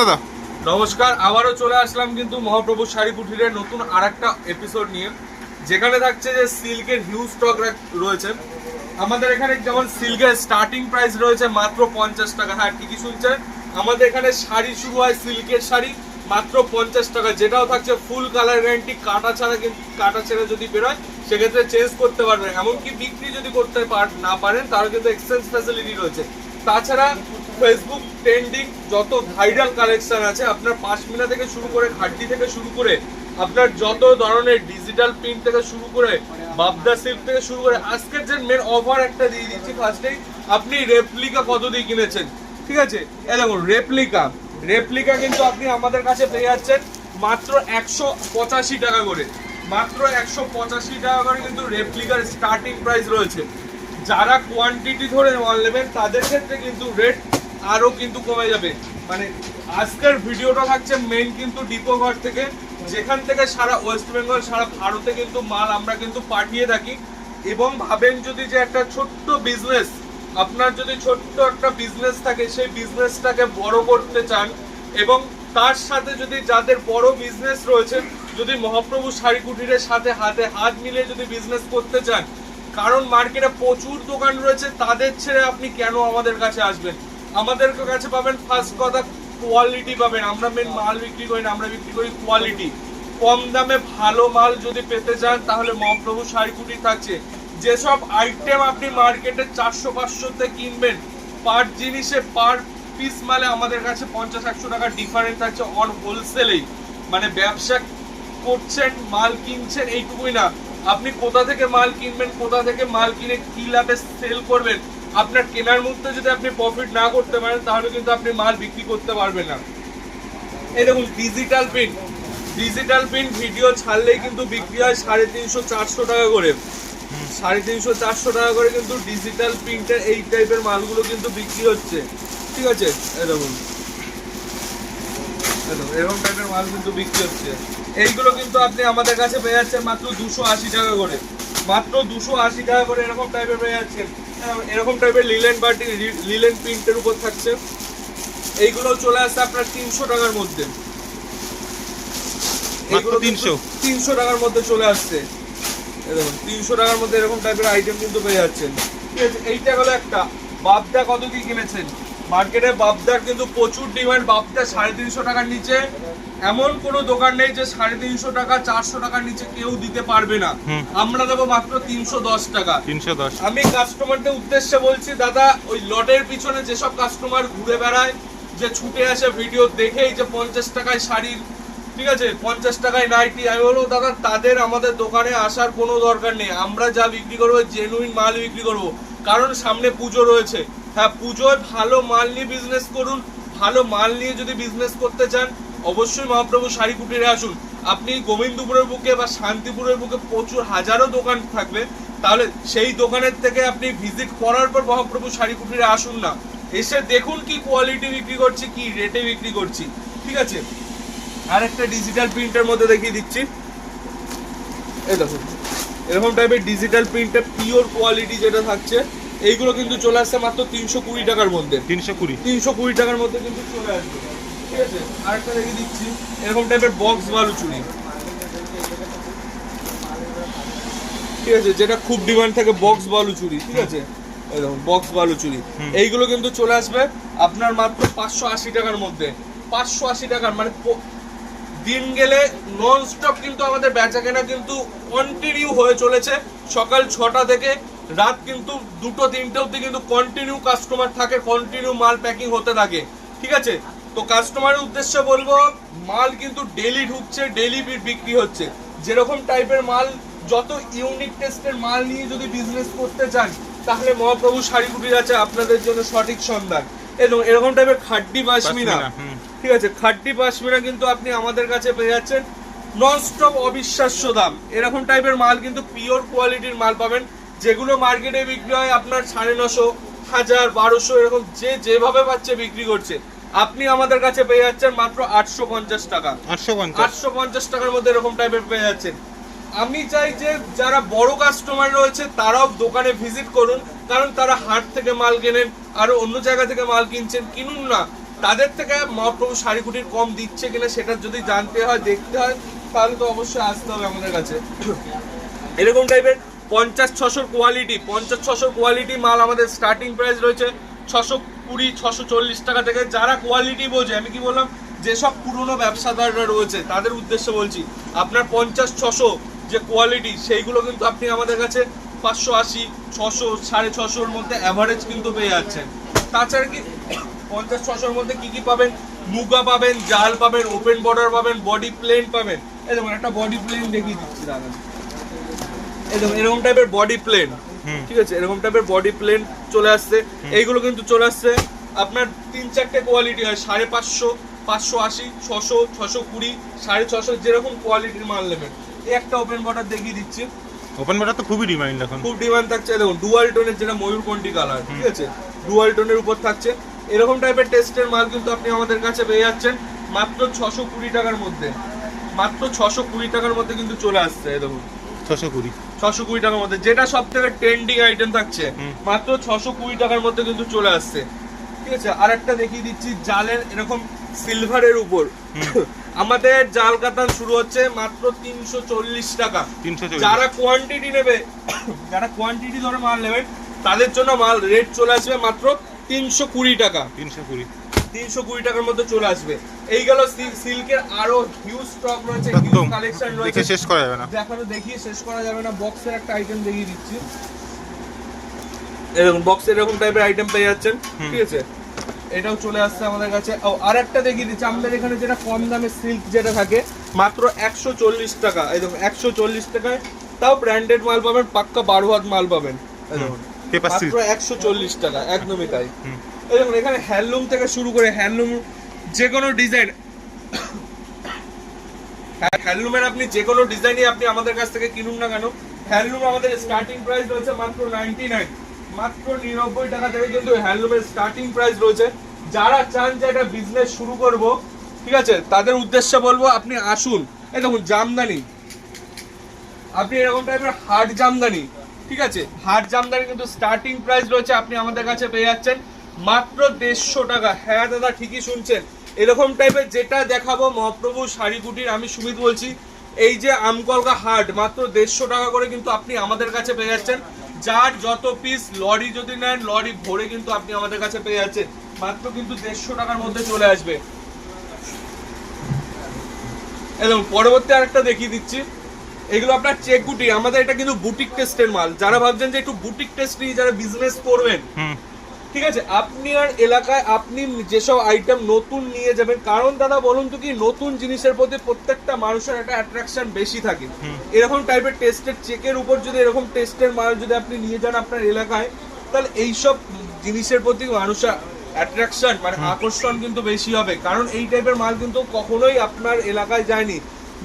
দাদা। নমস্কার, আবারও চলে আসলাম কিন্তু মহাপ্রভু শাড়ি কুঠিরের নতুন আর একটা এপিসোড নিয়ে। যেখানে থাকছে যে সিল্কের হিউজ স্টক রয়েছে। আমাদের এখানে যেমন সিল্কের স্টার্টিং প্রাইস রয়েছে মাত্র পঞ্চাশ টাকা। হ্যাঁ ঠিকই শুনছেন। আমাদের এখানে শাড়ি শুরু হয় সিল্কের শাড়ি, মাত্র পঞ্চাশ টাকা। যেটাও থাকছে ফুল কালার গ্যারান্টি কাটা ছাড়া কাটা ছেড়ে যদি বেরোয়, সেক্ষেত্রে চেঞ্জ করতে পারবেন এমনকি বিক্রি যদি করতে না পারেন তাহলে কিন্তু এক্সচেঞ্জ ফ্যাসিলিটি রয়েছে। তাছাড়া ফেসবুক ট্রেন্ডিং যত ভাইরাল কালেকশন আছে, আপনার পাশমিনা থেকে শুরু করে ঘাটটি থেকে শুরু করে আপনার যত ধরনের ডিজিটাল প্রিন্ট থেকে শুরু করে বাবদা সিল্ক থেকে শুরু করে, আজকের যে মেন অফার একটা দিয়ে দিচ্ছি ফার্স্টেই আপনি রেপ্লিকা কত দিয়ে কিনেছেন? ঠিক আছে? এ দেখুন রেপ্লিকা রেপ্লিকা কিন্তু আপনি আমাদের কাছে পেয়ে যাচ্ছেন মাত্র একশো পঁচাশি টাকা করে। মাত্র একশো পঁচাশি টাকা করে কিন্তু রেপ্লিকার স্টার্টিং প্রাইস রয়েছে। যারা কোয়ান্টিটি ধরে মাল নেবেন, তাদের ক্ষেত্রে কিন্তু রেট আরও কিন্তু কমে যাবে। মানে আজকের ভিডিওটা থাকছে মেইন কিন্তু ডিপো ঘর থেকে। যেখান থেকে সারা ওয়েস্ট বেঙ্গল সারা ভারতে কিন্তু মাল আমরা কিন্তু পাঠিয়ে থাকি। এবং ভাবেন যদি যে একটা ছোট্ট বিজনেস আপনার যদি ছোট্ট একটা বিজনেস থাকে, সেই বিজনেসটাকে বড় করতে চান এবং তার সাথে যদি যাদের বড় বিজনেস রয়েছে, যদি মহাপ্রভু শাড়ি কুটিরের সাথে হাতে হাত মিলিয়ে যদি বিজনেস করতে চান, কারণ মার্কেটে প্রচুর দোকান রয়েছে, তাদের ছেড়ে আপনি কেন আমাদের কাছে আসবেন? আমাদের কাছে পাবেন ফার্স্ট কথা কোয়ালিটি পাবেন। আমরা মেন মাল বিক্রি করি না, আমরা বিক্রি করি কোয়ালিটি কম দামে ভালো মাল যদি পেতে চান, তাহলে মহাপ্রভু শাড়ি কুটি থাকছে। যেসব আইটেম আপনি মার্কেটে চারশো, পাঁচশোতে কিনবেন পার জিনিসে পার পিস মালে আমাদের কাছে পঞ্চাশ, একশো টাকা ডিফারেন্স থাকছে অন হোলসেলেই মানে ব্যবসা করছেন, মাল কিনছেন, এইটুকুই না। আপনি কোথা থেকে মাল কিনবেন, কোথা থেকে মাল কিনে কি লাভে সেল করবেন আপনার কেনার মধ্যে যদি আপনি প্রফিট না করতে পারেন তাহলে কিন্তু আপনি মাল বিক্রি করতে পারবেন না। এই দেখুন digital print digital print video ছাড়লেই কিন্তু বিক্রি হয় সাড়ে তিনশো চারশো টাকা করে। সাড়ে তিনশো চারশো টাকা করে কিন্তু ডিজিটাল প্রিন্টের এই টাইপের মালগুলো কিন্তু বিক্রি হচ্ছে। ঠিক আছে? দেখুন, এরকম টাইপের মাল কিন্তু বিক্রি হচ্ছে। এইগুলো কিন্তু আপনি আমাদের কাছে পেয়ে যাচ্ছেন মাত্র দুশো আশি টাকা করে। মাত্র দুশো আশি টাকা করে এরকম টাইপের পেয়ে যাচ্ছেন। এরকম- টাইপের লিলেন বাটি লিলেন প্রিন্টের উপর থাকছে। এইগুলো চলে আসছে আপনার তিনশো টাকার মধ্যে। এগুলো তিনশো? তিনশো টাকার মধ্যে চলে আসছে। দেখুন তিনশো টাকার মধ্যে এরকম টাইপের আইটেম কিন্তু পেয়ে যাচ্ছেন। ঠিক আছে এইটা হলো একটা। বাবদা কত কি কিনেছেন? মার্কেটে বাবদার কিন্তু প্রচুর ডিমান্ড বাবদা সাড়ে তিনশো টাকার নিচে। এমন কোনো দোকান নেই যে সাড়ে তিনশো টাকা চারশো টাকার নিচে কেউ দিতে পারবে না। আমরা দেবো মাত্র তিনশো দশ টাকা। তিনশো দশ। আমি কাস্টমারদের উদ্দেশ্যে বলছি দাদা ওই লটের পিছনে যেসব কাস্টমার ঘুরে বেড়ায় যে ছুটে আসে ভিডিও দেখেই যে পঞ্চাশ টাকায় শাড়ির ঠিক আছে পঞ্চাশ টাকায় নাইটি আমি বলব দাদা তাদের আমাদের দোকানে আসার কোনো দরকার নেই। আমরা যা বিক্রি করব জেনুইন মাল বিক্রি করব। কারণ সামনে পুজো রয়েছে। হ্যাঁ পুজোয় ভালো মাল নিয়ে বিজনেস করুন, ভালো মাল নিয়ে যদি বিজনেস করতে চান, অবশ্যই মহাপ্রভু শাড়ি কুটিরে আসুন। আপনি গোবিন্দপুরের বুকে বা শান্তিপুরের বুকে প্রচুর হাজারো দোকান থাকবে, তাহলে সেই দোকানের থেকে আপনি ভিজিট করার পর মহাপ্রভু শাড়ি কুটিরে আসুন না। এসে দেখুন কি কোয়ালিটি বিক্রি করছি, কি রেটে বিক্রি করছি। ঠিক আছে? আর একটা ডিজিটাল প্রিন্টের মধ্যে দেখিয়ে দিচ্ছি। এই দেখুন, এরকম টাইপের ডিজিটাল প্রিন্টের পিওর কোয়ালিটি যেটা থাকছে এইগুলো কিন্তু চলে আসছে মাত্র তিনশো কুড়ি টাকার মধ্যে। তিনশো কুড়ি। তিনশো কুড়ি টাকার মধ্যে কিন্তু চলে আসবে। ঠিক আছে? আরেকটা দেখিয়ে দিচ্ছি। এরকম টাইপের বক্স বালু চুড়ি ঠিক আছে? যেটা খুব ডিমান্ড থাকে বক্স বালু চুড়ি ঠিক আছে? বক্স বালু চুড়ি এইগুলো কিন্তু চলে আসবে আপনার মাত্র পাঁচশো আশি টাকার মধ্যে। পাঁচশো আশি টাকার মানে দিন গেলে নন স্টপ কিন্তু আমাদের বেচা কেনা কিন্তু কন্টিনিউ হয়ে চলেছে। সকাল ছটা থেকে রাত কিন্তু দুটো, তিনটে অব্দি কিন্তু কন্টিনিউ কাস্টমার থাকে কন্টিনিউ মাল প্যাকিং হতে থাকে। ঠিক আছে? তো কাস্টমারের উদ্দেশ্যে বলব, মাল কিন্তু ডেলি ঢুকছে ডেলি বিক্রি হচ্ছে। যেরকম টাইপের মাল, যত ইউনিক টেস্টের মাল নিয়ে যদি বিজনেস করতে চান, তাহলে মহাপ্রভু শাড়ি কুটির আছে আপনাদের জন্য সঠিক সন্ধান। এবং এরকম টাইপের খাড্ডি বাসমিনা। ঠিক আছে খাড্ডি পাশমিনা কিন্তু আপনি আমাদের কাছে পেয়ে যাচ্ছেন। নন স্টপ অবিশ্বাস্য দাম। এরকম টাইপের মাল কিন্তু পিওর কোয়ালিটির মাল পাবেন যেগুলো মার্কেটে বিক্রি হয় আপনার সাড়ে নশো হাজার বারোশো এরকম যে যেভাবে পাচ্ছে বিক্রি করছে। আপনি আমাদের কাছে পেয়ে যাচ্ছেন মাত্র আটশো পঞ্চাশ টাকা। আটশো পঞ্চাশ। টাকার মধ্যে এরকম টাইপের পেয়ে যাচ্ছেন। আমি চাই যে যারা বড় কাস্টমার রয়েছে তারাও দোকানে ভিজিট করুন কারণ তারা হাট থেকে মাল কেনেন আর অন্য জায়গা থেকে মাল কিনছেন কিনুন না। তাদের থেকে মহাপ্রভু শাড়ি কুটির কম দিচ্ছে কিনা সেটা যদি জানতে হয়, দেখতে হয়, তাহলে তো অবশ্যই আসতে হবে আমাদের কাছে। এরকম টাইপের পঞ্চাশ ছশোর কোয়ালিটি পঞ্চাশ ছশোর কোয়ালিটি মাল আমাদের স্টার্টিং প্রাইস রয়েছে ছশো কুড়ি, ছশো চল্লিশ টাকা থেকে। যারা কোয়ালিটি বোঝে, আমি কি বললাম, যেসব পুরনো ব্যবসাদাররা রয়েছে, তাদের উদ্দেশ্যে বলছি, আপনার পঞ্চাশ ছশো যে কোয়ালিটি সেইগুলো কিন্তু আপনি আমাদের কাছে পাঁচশো আশি, ছশো, সাড়ে ছশোর মধ্যে অ্যাভারেজ কিন্তু পেয়ে যাচ্ছেন। তাছাড়া কি পঞ্চাশ ছশোর মধ্যে কি কি পাবেন? মুগা পাবেন জাল পাবেন ওপেন বর্ডার পাবেন বডি প্লেন পাবেন। এই দেখুন একটা বডি প্লেন দেখিয়ে দিচ্ছি দাদা এই দেখুন এরকম টাইপের বডি প্লেন ঠিক আছে এরকম টাইপের বডি প্লেন চলে আসছে। এইগুলো কিন্তু চলে আসছে। আপনার তিন চারটে কোয়ালিটি হয় সাড়ে পাঁচশো পাঁচশো আশি ছশো ছশো কুড়ি সাড়ে ছশো যেরকম কোয়ালিটির মাল নেবেন। এই একটা ওপেন বর্ডার দেখিয়ে দিচ্ছি। ওপেন বর্ডার তো খুবই ডিমান্ড এখন। খুব ডিমান্ড থাকছে দেখুন ডুয়াল টোনের যেটা ময়ূরকণ্ঠী কালার ঠিক আছে? ডুয়াল টোনের উপর থাকছে। এরকম টাইপের টেস্টের মাল কিন্তু আপনি আমাদের কাছে পেয়ে যাচ্ছেন মাত্র ছশো কুড়ি টাকার মধ্যে। মাত্র ছশো কুড়ি টাকার মধ্যে কিন্তু চলে আসছে এই দেখুন। ছশো কুড়ি। ছশো কুড়ি টাকার মধ্যে। যেটা সব থেকে ট্রেন্ডিং আইটেম থাকছে মাত্র ছশো কুড়ি টাকার মধ্যে কিন্তু চলে আসছে। ঠিক আছে আর একটা দেখিয়ে দিচ্ছি জালের এরকম সিলভারের উপর। আমাদের জাল কাতান শুরু হচ্ছে মাত্র তিনশো চল্লিশ টাকা। যারা কোয়ান্টিটি নেবে যারা কোয়ান্টিটি ধরে মাল নেবেন তাদের জন্য মাল রেট চলে আসবে মাত্র তিনশো কুড়ি টাকা। তিনশো কুড়ি। তিনশো কুড়ি টাকার মধ্যে চলে আসবে। এই গেল সিল্কের আরও হিউজ স্টক রয়েছে হিউজ কালেকশন রয়েছে। শেষ করা যাবে না। দেখানো দেখিয়ে শেষ করা যাবে না। বক্সের একটা আইটেম দেখিয়ে দিচ্ছি। এরকম বক্সের এরকম টাইপের আইটেম পেয়ে যাচ্ছেন ঠিক আছে? এটাও চলে আসছে আমাদের কাছে। ও আর একটা দেখিয়ে দিচ্ছি। আমাদের এখানে যেটা কম দামে সিল্ক যেটা থাকে মাত্র একশো চল্লিশ টাকা। এই দেখুন একশো চল্লিশ টাকায় তাও ব্র্যান্ডেড মাল পাবেন পাক্কা বারো হাত মাল পাবেন। দেখুন পেপার মাত্র সিল্ক একশো চল্লিশ টাকা একদমই তাই। এই দেখুন এখানে হ্যান্ডলুম থেকে শুরু করে হ্যান্ডলুম যে কোনো ডিজাইন হ্যান্ডলুমের আপনি যে কোনো ডিজাইনই আপনি আমাদের কাছ থেকে কিনুন না কেন হ্যান্ডলুম আমাদের স্টার্টিং প্রাইস রয়েছে মাত্র নাইনটি নাইন মাত্র নিরানব্বই টাকা থেকে কিন্তু হ্যান্ডলুমের স্টার্টিং প্রাইস রয়েছে। যারা চান যে একটা বিজনেস শুরু করব ঠিক আছে তাদের উদ্দেশ্যে বলব আপনি আসুন। এই দেখুন জামদানি। আপনি এরকম টাইপের হার্ড জামদানি ঠিক আছে হার্ড জামদানি কিন্তু স্টার্টিং প্রাইস রয়েছে, আপনি আমাদের কাছে পেয়ে যাচ্ছেন। মাত্র দেড়শো টাকা। হ্যাঁ দাদা, ঠিকই শুনছেন। এরকম টাইপের যেটা দেখাবো, মহাপ্রভু শাড়ি কুটির আমি সুমিত বলছি, এই যে আমকলকা হার্ড মাত্র দেড়শো টাকা করে কিন্তু আপনি আমাদের কাছে পেয়ে যাচ্ছেন। যার যত পিস লরি যদি নেন, লরি ভরে কিন্তু আপনি আমাদের কাছে পেয়ে যাচ্ছেন। মাত্র কিন্তু দেড়শো টাকার মধ্যে চলে আসবে। এবং পরবর্তী আরেকটা দেখিয়ে দিচ্ছি। এগুলো আপনার চেক গুটি আমাদের এটা কিন্তু বুটিক টেস্টের মাল। যারা ভাবছেন যে একটু বুটিক টেস্ট নিয়ে যারা বিজনেস করবেন ঠিক আছে? আপনি আর এলাকায় আপনি যেসব আইটেম নতুন নিয়ে যাবেন কারণ দাদা বলুন তো কি নতুন জিনিসের প্রতি প্রত্যেকটা মানুষের একটা অ্যাট্রাকশন বেশি থাকে। এরকম টাইপের টেস্টের চেকের উপর যদি এরকম টেস্টের মাল যদি আপনি নিয়ে যান আপনার এলাকায় তাহলে এইসব জিনিসের প্রতি মানুষের অ্যাট্রাকশন মানে আকর্ষণ কিন্তু বেশি হবে। কারণ এই টাইপের মাল কিন্তু কখনোই আপনার এলাকায় যায়নি।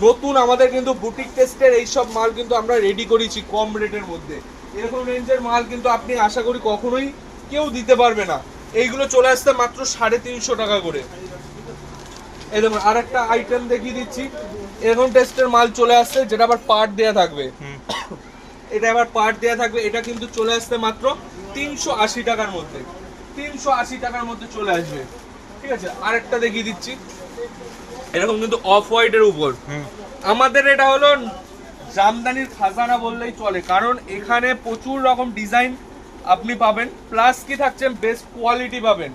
নতুন আমাদের কিন্তু বুটিক টেস্টের এইসব মাল কিন্তু আমরা রেডি করেছি কম রেটের মধ্যে। এরকম রেঞ্জের মাল কিন্তু আপনি আশা করি কখনোই কেউ দিতে পারবে না। এইগুলো চলে আসতে মাত্র সাড়ে তিনশো টাকা করে। এই দেখুন আর একটা আইটেম দেখিয়ে দিচ্ছি। এরকম টেস্টের মাল চলে আসছে যেটা আবার পার্ট দেয়া থাকবে। এটা আবার পার্ট দেয়া থাকবে এটা কিন্তু চলে আসতে মাত্র তিনশো আশি টাকার মধ্যে। তিনশো আশি টাকার মধ্যে চলে আসবে। ঠিক আছে আরেকটা দেখিয়ে দিচ্ছি। এরকম কিন্তু অফ হোয়াইটের উপর। আমাদের এটা হলো জামদানির খাজানা বললেই চলে কারণ এখানে প্রচুর রকম ডিজাইন আপনি পাবেন প্লাস কি থাকছে বেস্ট কোয়ালিটি পাবেন।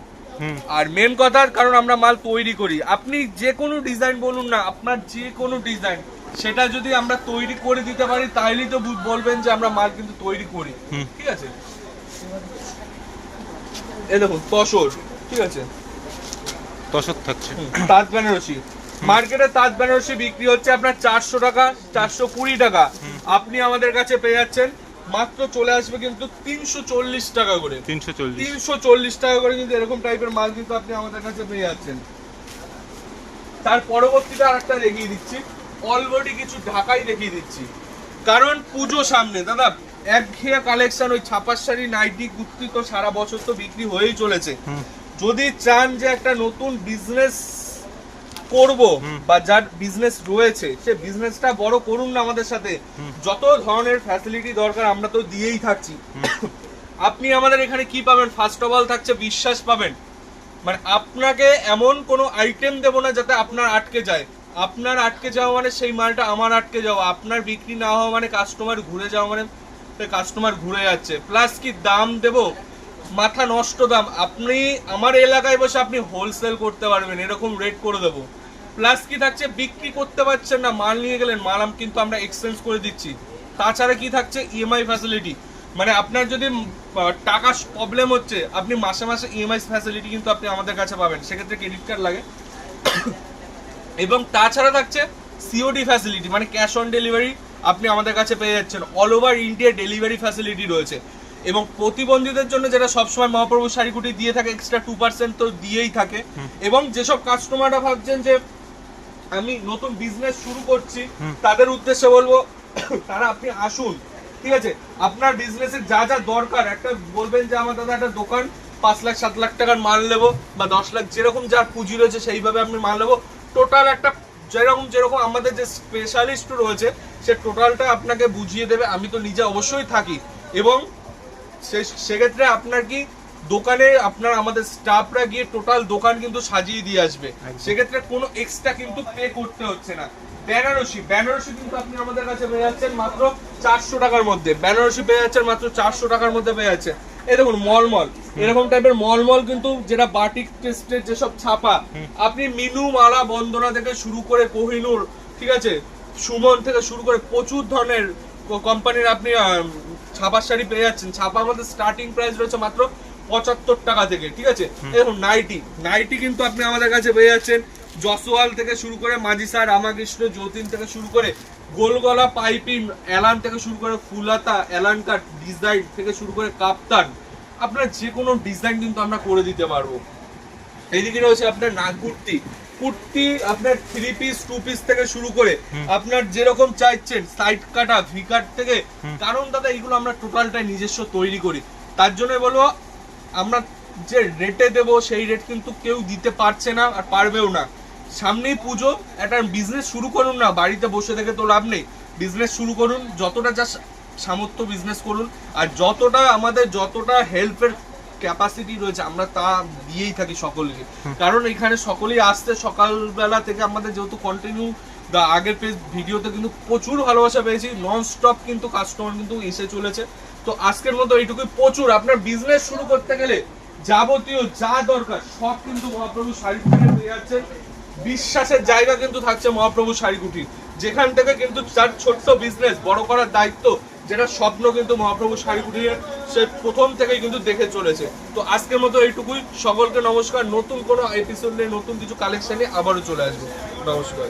আর মেন কথা কারণ আমরা মাল তৈরি করি। আপনি যে কোনো ডিজাইন বলুন না আপনার যে কোনো ডিজাইন সেটা যদি আমরা তৈরি করে দিতে পারি তাইলেই তো বলবেন যে আমরা মাল কিন্তু তৈরি করি। ঠিক আছে? এ দেখুন তসর ঠিক আছে? তসর থাকছে। তাঁত বেনারসি। মার্কেটে তাঁত বেনারসি বিক্রি হচ্ছে আপনার চারশো টাকা চারশো কুড়ি টাকা। আপনি আমাদের কাছে পেয়ে যাচ্ছেন মাত্র চলে আসবে কিন্তু তিনশো চল্লিশ টাকা করে। তিনশো চল্লিশ। তিনশো চল্লিশ টাকা করে কিন্তু এরকম টাইপের মাল কিন্তু আপনি আমাদের কাছে পেয়ে যাচ্ছেন। তার পরবর্তীতে আর একটা দেখিয়ে দিচ্ছি অলরেডি কিছু ঢাকাই দেখিয়ে দিচ্ছি। কারণ পুজো সামনে দাদা একঘেয়ে কালেকশন ওই ছাপার শাড়ি নাইটি কুর্তি তো সারা বছর তো বিক্রি হয়েই চলেছে। যদি চান যে একটা নতুন বিজনেস করব বা যার বিজনেস রয়েছে সে বিজনেসটা বড় করুন না আমাদের সাথে। যত ধরনের ফ্যাসিলিটি দরকার আমরা তো দিয়েই থাকছি। আপনি আমাদের এখানে কি পাবেন? ফার্স্ট অফ অল থাকছে বিশ্বাস পাবেন। মানে আপনাকে এমন কোনো আইটেম দেবো না যাতে আপনার আটকে যায়। আপনার আটকে যাওয়া মানে সেই মালটা আমার আটকে যাওয়া। আপনার বিক্রি না হওয়া মানে কাস্টমার ঘুরে যাওয়া মানে কাস্টমার ঘুরে যাচ্ছে। প্লাস কি দাম দেবো? মাথা নষ্ট দাম। আপনি আমার এলাকায় বসে আপনি হোলসেল করতে পারবেন এরকম রেট করে দেবো। প্লাস কি থাকছে বিক্রি করতে পারছেন না মাল নিয়ে গেলেন মাল কিন্তু আমরা এক্সচেঞ্জ করে দিচ্ছি। তাছাড়া কি থাকছে ইএমআই ফ্যাসিলিটি মানে আপনার যদি উম, আহ, টাকা প্রবলেম হচ্ছে আপনি মাসে মাসে ইএমআই ফ্যাসিলিটি কিন্তু আপনি আমাদের কাছে পাবেন। সেক্ষেত্রে ক্রেডিট কার্ড লাগে। এবং তাছাড়া থাকছে সিওডি ফ্যাসিলিটি মানে ক্যাশ অন ডেলিভারি আপনি আমাদের কাছে পেয়ে যাচ্ছেন। All over India delivery facility রয়েছে। এবং প্রতিবন্ধীদের জন্য যেটা সবসময় মহাপ্রভু শাড়িকুটি দিয়ে থাকে এক্সট্রা টু পার্সেন্ট তো দিয়েই থাকে। এবং যেসব কাস্টমাররা ভাবছেন যে আমি নতুন বিজনেস শুরু করছি তাদের উদ্দেশ্যে বলব তারা আপনি আসুন। ঠিক আছে? আপনার বিজনেসের যা যা দরকার একটা বলবেন যে আমার দাদা একটা দোকান পাঁচ লাখ সাত লাখ টাকার মাল নেব বা দশ লাখ যেরকম যার পুঁজি রয়েছে সেইভাবে আপনি মাল নেব। টোটাল একটা যেরকম যেরকম আমাদের যে স্পেশালিস্ট রয়েছে সে টোটালটা আপনাকে বুঝিয়ে দেবে। আমি তো নিজে অবশ্যই থাকি। এবং সেক্ষেত্রে আপনার কি দোকানে আপনার আমাদের স্টাফরা গিয়ে টোটাল দোকান কিন্তু সাজিয়ে দিয়ে আসবে। সেক্ষেত্রে কোনো এক্সট্রা কিন্তু পে করতে হচ্ছে না। বেনারসি বেনারসি কিন্তু আপনি আমাদের কাছে পেয়ে যাচ্ছেন মাত্র চারশো টাকার মধ্যে। বেনারসি পেয়ে যাচ্ছেন মাত্র চারশো টাকার মধ্যে পেয়ে যাচ্ছেন এই দেখুন মলমল। এরকম টাইপের মলমল কিন্তু যেটা বাটিক টেস্টের যেসব ছাপা আপনি মিনু মালা বন্দনা থেকে শুরু করে কোহিনুর ঠিক আছে? সুমন থেকে শুরু করে প্রচুর ধরনের কোম্পানির আপনি ছাপার শাড়ি পেয়ে যাচ্ছেন। ছাপা আমাদের স্টার্টিং প্রাইস রয়েছে মাত্র পঁচাত্তর টাকা থেকে ঠিক আছে? দেখুন নাইটি। নাইটি কিন্তু আপনি আমাদের কাছে পেয়ে যাচ্ছেন। জসওয়াল থেকে শুরু করে মাজিসা রামাকৃষ্ণ যতীন থেকে শুরু করে গোলগলা পাইপিং অ্যালান থেকে শুরু করে ফুলাতা অ্যালান কাট ডিজাইন থেকে শুরু করে কাপ্তান। আপনার যে কোনো ডিজাইন কিন্তু আমরা করে দিতে পারব। এইদিকে রয়েছে আপনার নাক কুর্তি আপনার থ্রি পিস টু পিস থেকে শুরু করে আপনার যেরকম চাইছেন সাইড কাটা ভি কাট থেকে কারণ দাদা এগুলো আমরা টোটালটাই নিজস্ব তৈরি করি। তার জন্য বলব আমরা যে রেটে দেব সেই রেট কিন্তু কেউ দিতে পারছে না আর পারবেও না। সামনেই পুজো একটা বিজনেস শুরু করুন না বাড়িতে বসে থেকে তো লাভ নেই। বিজনেস শুরু করুন যতটা যা সামর্থ্য বিজনেস করুন আর যতটা আমাদের যতটা হেল্পের ক্যাপাসিটি রয়েছে আমরা তা দিয়েই থাকি সকলকে। কারণ এখানে সকলেই আসতে সকালবেলা থেকে আমাদের যেহেতু কন্টিনিউ দা আগের পেজ ভিডিওতে কিন্তু প্রচুর ভালোবাসা পেয়েছি নন স্টপ কিন্তু কাস্টমার কিন্তু এসে চলেছে। তো আজকের মতো এইটুকুই প্রচুর। আপনার বিজনেস শুরু করতে গেলে যাবতীয় যা দরকার সব কিন্তু মহাপ্রভু শাড়ি কুটিরে পেয়ে যাচ্ছেন। বিশ্বাসের জায়গা কিন্তু থাকছে মহাপ্রভু শাড়ি কুটির। যেখান থেকে কিন্তু তার ছোট্ট বিজনেস বড় করার দায়িত্ব যেটা স্বপ্ন কিন্তু মহাপ্রভু শাড়ি কুটিরে সে প্রথম থেকেই কিন্তু দেখে চলেছে। তো আজকের মতো এইটুকুই। সকলকে নমস্কার। নতুন কোনো এপিসোড নিয়ে, নতুন কিছু কালেকশন আবারও চলে আসব। নমস্কার।